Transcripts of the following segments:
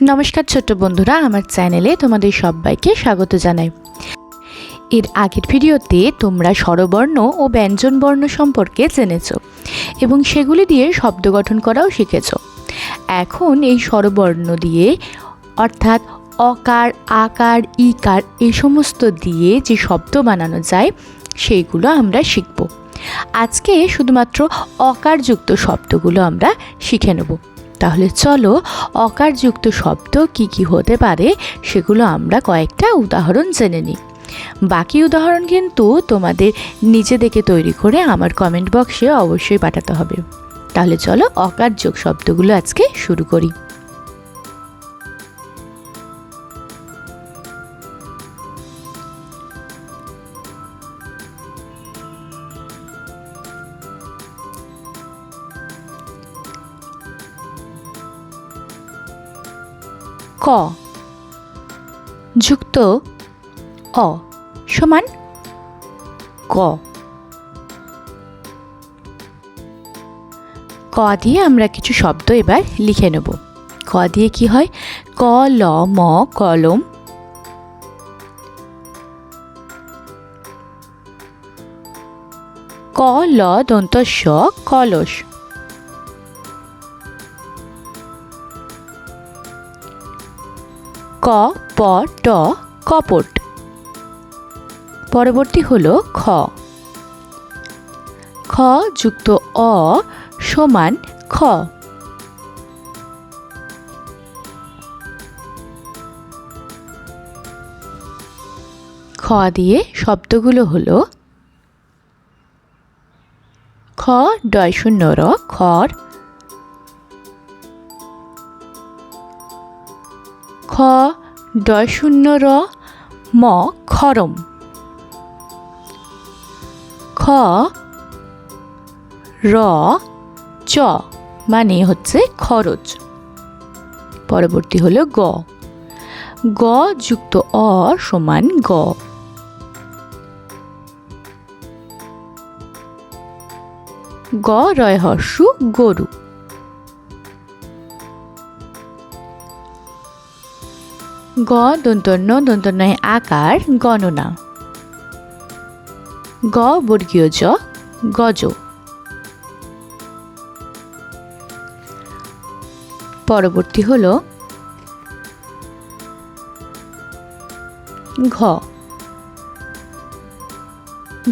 নমস্কার ছোট্ট বন্ধুরা, আমার চ্যানেলে তোমাদের সবাইকে স্বাগত জানাই। এর আগের ভিডিওতে তোমরা স্বরবর্ণ ও ব্যঞ্জনবর্ণ সম্পর্কে জেনেছ এবং সেগুলি দিয়ে শব্দ গঠন করাও শিখেছ। এখন এই স্বরবর্ণ দিয়ে, অর্থাৎ অকার, আকার, ইকার এই সমস্ত দিয়ে যে শব্দ বানানো যায়, সেইগুলো আমরা শিখব। আজকে শুধুমাত্র অকারযুক্ত শব্দগুলো আমরা শিখে নেব। তাহলে চলো অকারযুক্ত শব্দ কি কি হতে পারে সেগুলো আমরা কয়েকটা উদাহরণ জেনে নিই। বাকি উদাহরণ কিন্তু তোমাদের নিজে দেখে তৈরি করে আমার কমেন্ট বক্সে অবশ্যই পাঠাতে হবে। তাহলে চলো অকারযোগ শব্দগুলো আজকে শুরু করি। ক। যুক্ত অ সমান ক। ক দিয়ে আমরা কিছু শব্দ এবার লিখে নেব। ক দিয়ে কি হয়? ক, ল, ম, কলম। ক, ল দন্ত স কলস। ক, প, ট, কপট। পরবর্তী হল খ। খ যুক্ত অ সমান খ। খ দিয়ে শব্দগুলো হলো খ ডয় শূন্য র খড় খ ডয় শূন্য র ম খরম। খ র চ মানে হচ্ছে খরচ। পরবর্তী হলো গ। গ যুক্ত অ সমান গ। গ রয় হর্ষু গরু। গ, দন্তন্য, দন্তন্যয় আকার, গণনা। গ, বর্গীয় জ, গজ। পরবর্তী হল ঘ।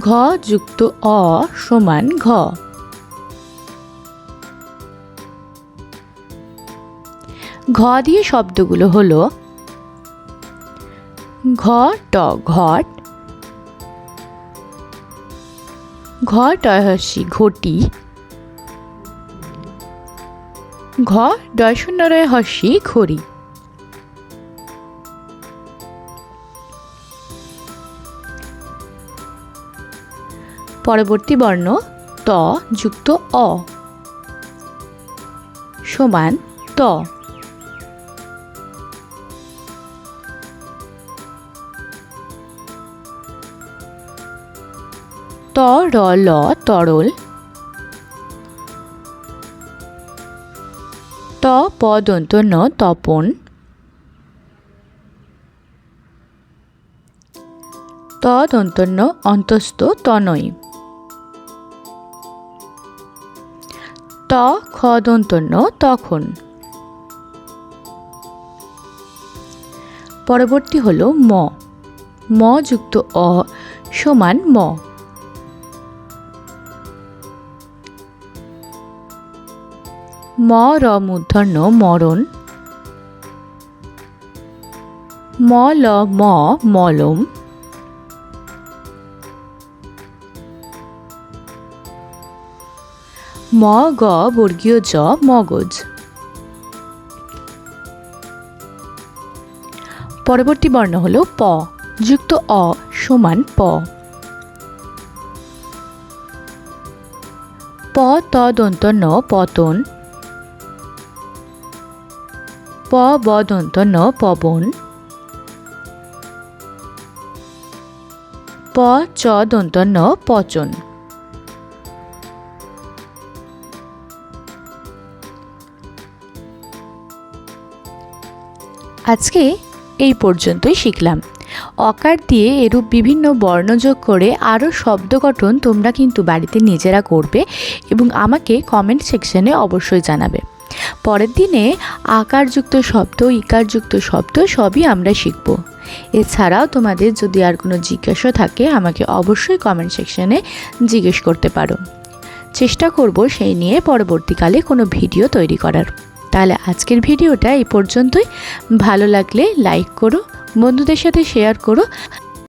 ঘ যুক্ত অ সমান ঘ। ঘ দিয়ে শব্দগুলো হলো ঘট ঘট। ঘট হসি ঘটি। ঘ ডয় শূন্য রয় হসি ঘড়ি। পরবর্তী বর্ণ ত যুক্ত অ। সমান ত। ত, র, ল, তরল। ত প দন্ত ন, তপন। ত দন্ত ন, অন্তস্থ, তনয়। ত খ দন্ত ন, তখন। পরবর্তী হল ম। ম যুক্ত অ সমান ম। ম র মূর্ধন্য মরণ। ম ল ম মলম। ম গ বর্গীয় জ মগজ। পরবর্তী বর্ণ হল প, যুক্ত অ সমান প। প ত দন্ত ন পতন। প ন পবন। প চ দন্ত ন পচন। আজকে এই পর্যন্তই শিখলাম। অকার দিয়ে এরূপ বিভিন্ন বর্ণ যোগ করে আরও শব্দ গঠন তোমরা কিন্তু বাড়িতে নিজেরা করবে এবং আমাকে কমেন্ট সেকশনে অবশ্যই জানাবে। পরের দিনে আকারযুক্ত শব্দ, ইকারযুক্ত শব্দ সবই আমরা শিখব। এছাড়াও তোমাদের যদি আর কোনো জিজ্ঞাসা থাকে, আমাকে অবশ্যই কমেন্ট সেকশানে জিজ্ঞেস করতে পারো। চেষ্টা করব সেই নিয়ে পরবর্তীকালে কোনো ভিডিও তৈরি করার। তাহলে আজকের ভিডিওটা এই পর্যন্তই। ভালো লাগলে লাইক করো, বন্ধুদের সাথে শেয়ার করো